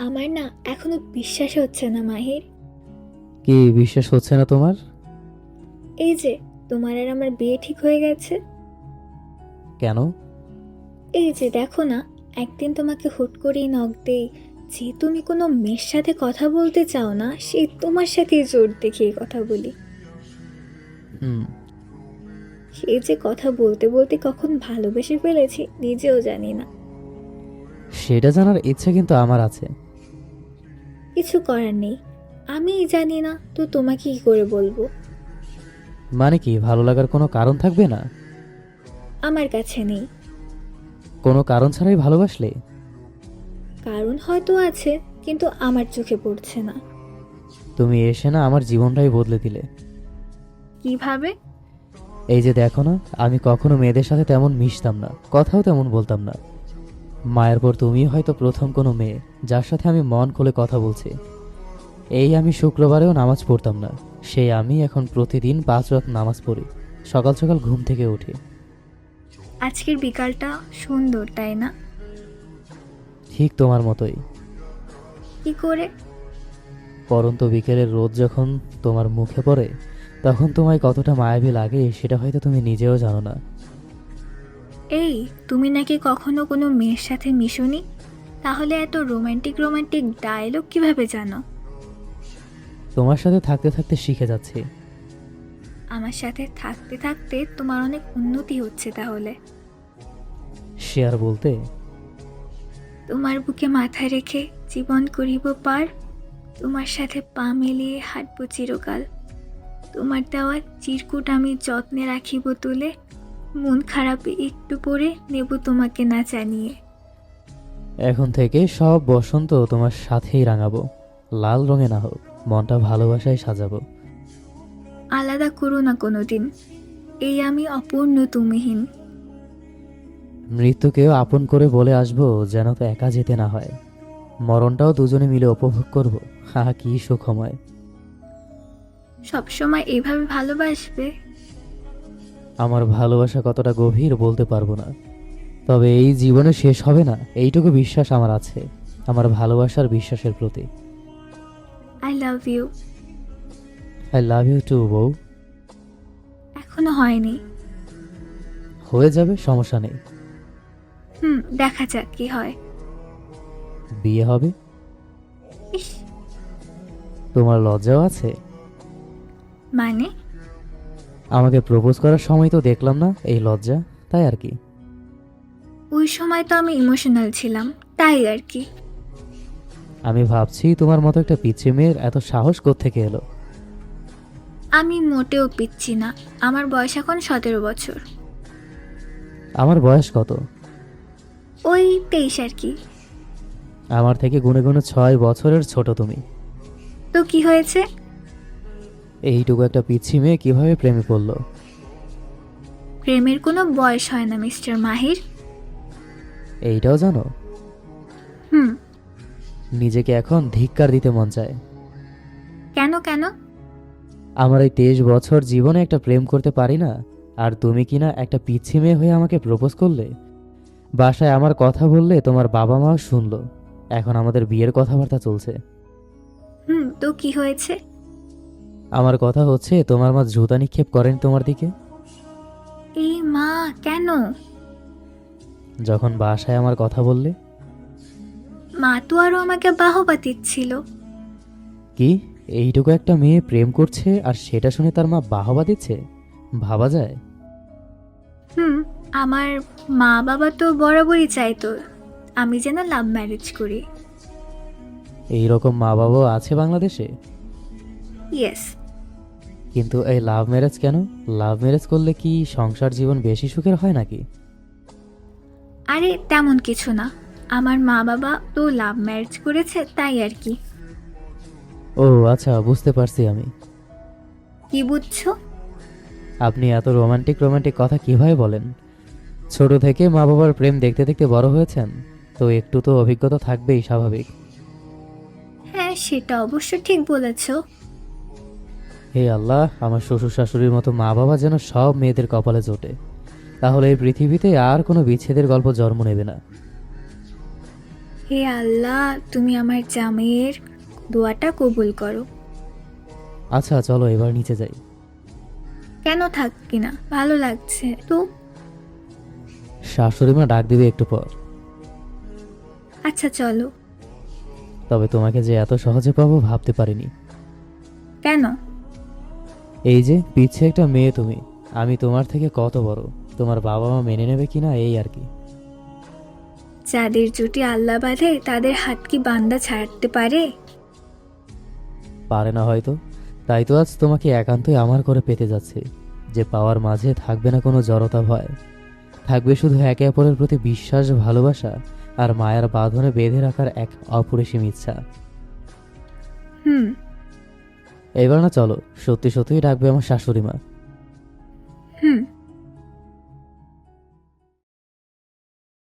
আমার না এখনও বিশ্বাস হচ্ছে না মাহির। কি বিশ্বাস হচ্ছে না তোমার? এই যে তোমার আর আমার বিয়ে ঠিক হয়ে গেছে। কেন? এই যে দেখো না একদিন তোমাকে হুট করেই নখ দেই। যে তুমি কোনো মেয়ের সাথে কথা বলতে চাও না সে তোমার সাথেই জোর দেখিয়ে কথা বলি। হুম। সে যে কথা বলতে বলতে কখন ভালোবেসে ফেলেছি নিজেও জানি না। সেটা জানার ইচ্ছা কিন্তু আমার আছে। কিছু করার নেই। আমি জানি না তো তোমাকে কি করে বলব? মানে কি ভালো লাগার কোনো কারণ থাকবে না? আমার কাছে নেই। কোনো কারণ ছাড়াই ভালোবাসলে? কারণ হয়তো আছে কিন্তু আমার চোখে পড়ছে না। তুমি এসে না আমার জীবনটাই বদলে দিলে। কীভাবে? এই যে দেখো না আমি কখনো মেয়েদের সাথে তেমন মিশতাম না কথাও তেমন বলতাম না। মায়ের পর তুমি হয়তো প্রথম কোনো মেয়ে যার সাথে আমি মন খুলে কথা বলছি। এই আমি শুক্রবারেও নামাজ পড়তাম না সেই আমি এখন প্রতিদিন পাঁচ রাত নামাজ পড়ি সকাল সকাল ঘুম থেকে উঠি। আজকের বিকালটা সুন্দর তাই না? ঠিক তোমার মতোই। কি করে? পরন্ত বিকেলের রোদ যখন তোমার মুখে পড়ে তখন তোমায় কতটা মায়াবী লাগে সেটা হয়তো তুমি নিজেও জানো না। এই তুমি নাকি কখনো কোনো মেয়ের সাথে মিশোনি? তাহলে এত রোমান্টিক রোমান্টিক ডায়লগ কীভাবে জানো? তোমার সাথে থাকতে থাকতে শিখে যাচ্ছি। আমার সাথে থাকতে থাকতে তোমার অনেক উন্নতি হচ্ছে তাহলে। শেয়ার বলতে? তোমার বুকে মাথায় রেখে জীবন করিব পার। তোমার সাথে পা মিলিয়ে হাঁটব চিরকাল। তোমার দেওয়া চিরকুট আমি যত্নে রাখিব তুলে। মন খারাপে একটু পরে নেব তোমাকে না জানিয়ে। এখন থেকে সব বসন্ত তোমার সাথেই রাঙাবো। লাল রঙে না হোক মনটা ভালোবাসায় সাজাবো। আলাদা করো না কোনোদিন। এই আমি অপূর্ণ তুমিহীন। মৃত্যুকেও আপন করে বলে আসব যেন তো একা যেতে না হয়। মরণটাও দুজনে মিলে উপভোগ করব। হা কি সুখময়। সবসময় এভাবে ভালোবাসবে? আমার ভালোবাসা কতটা গভীর বলতে পারব না। তবে এই জীবনে শেষ হবে না এইটুকু বিশ্বাস আমার আছে আমার ভালোবাসার বিশ্বাসের প্রতি। I love you I love you too বউ। এখনও হয়নি। হয়ে যাবে সমস্যা নেই। হুম দেখা যাক কি হয়। বিয়ে হবে? তোমার লজ্জাও আছে? মানে? আমাকে প্রপোজ করার সময় তো দেখলাম না এই লজ্জা তাই আর কি? ওই সময় তো আমি ইমোশনাল ছিলাম তাই আর কি। আমি ভাবছি তোমার মতো একটা পিচ্ছি মেয়ের এত সাহস থেকে এলো? আমি মোটেও পিচ্ছি না আমার বয়স এখন সতেরো বছর। আমার বয়স কত? ওই তেইশ আর কি। আমার থেকে গুনে গুনে ছয় বছরের ছোট তুমি। তো কি হয়েছে? এইটুকু একটা পিচ্ছি মেয়ে কীভাবে প্রেমে পড়ল? প্রেমের কোনো বয়স হয় না মিস্টার মাহির। এইটাও জানো? হুম। নিজেকে এখন ধিক্কার দিতে মন চায়। কেন কেন? আমার এই তেইশ বছর জীবনে একটা প্রেম করতে পারি না আর তুমি কিনা একটা পিচ্ছি মেয়ে হয়ে আমাকে প্রপোজ করলে? বাসায় আমার কথা বললে তোমার বাবা মাও শুনলো এখন আমাদের বিয়ের কথাবার্তা চলছে। হুম তো কি হয়েছে? আমার কথা হচ্ছে তোমার মা জুতা নিক্ষেপ করেন তোমার দিকে? এই মা কেন? যখন বাসায় আমার কথা বললে। মা তো আরও আমাকে বাহবা দিচ্ছিল। কি? এইটুকু একটা মেয়ে প্রেম করছে আর সেটা শুনে তার মা বাহবা দিচ্ছে? ভাবা যায়? হুম আমার মা বাবা তো বরাবরই চাইতো আমি যেন লাভ ম্যারেজ করি। এই রকম মা বাবাও আছে বাংলাদেশে? ইয়েস কিন্তু এই লাভ ম্যারেজ কেন? লাভ ম্যারেজ করলে কি সংসার জীবন বেশি সুখের হয় নাকি? আরে তেমন কিছু না। আমার মা বাবা তো লাভ ম্যারেজ করেছে তাই আর কি। ও আচ্ছা বুঝতে পারছি আমি। কি বুঝছ? আপনি এত রোমান্টিক রোমান্টিক কথা কীভাবে বলেন? ছোট থেকে মা বাবার প্রেম দেখতে দেখতে বড় হয়েছেন তো একটু তো অভিজ্ঞতা থাকবেই স্বাভাবিক। হ্যাঁ সেটা অবশ্য ঠিক বলেছ। হে আল্লাহ আমার শ্বশুর শাশুড়ির মতো মা বাবা যেন সব মেয়েদের কপালে জোটে। তাহলে এই পৃথিবীতে আর কোনো বিচ্ছেদের গল্প জন্ম নেবে না। হে আল্লাহ তুমি আমার জামাইয়ের দোয়াটা কবুল করো। আচ্ছা চলো এবার নিচে যাই। কেন থাকবি না ভালো লাগছে। তো? শাশুড়ি মা ডাক দিবে একটু পর। আচ্ছা চলো। তবে তোমাকে যে এত সহজে পাবো ভাবতে পারিনি। কেন? এই যে পিচ্ছে একটা মেয়ে তুমি। আমি তোমার থেকে কত বড়? তোমার বাবা মা মেনে নেবে কিনা এই আর কি। যাদের জুটি আল্লাহ বাঁধে তাদের হাত কি বান্দা ছাড়তে পারে? পারে না হয়তো। তাই তো আজ তোমাকে একান্তই আমার করে পেতে যাচ্ছে। যে পাওয়ার মাঝে থাকবে না কোনো জড়তা ভয়। থাকবে শুধু একে অপরের প্রতি বিশ্বাস ভালোবাসা আর মায়ার বাঁধনে বেঁধে রাখার এক অপরিসীম ইচ্ছা। হুম এবার না চলো সত্যি সত্যিই ডাকবে আমার শাশুড়ি মা। হুম।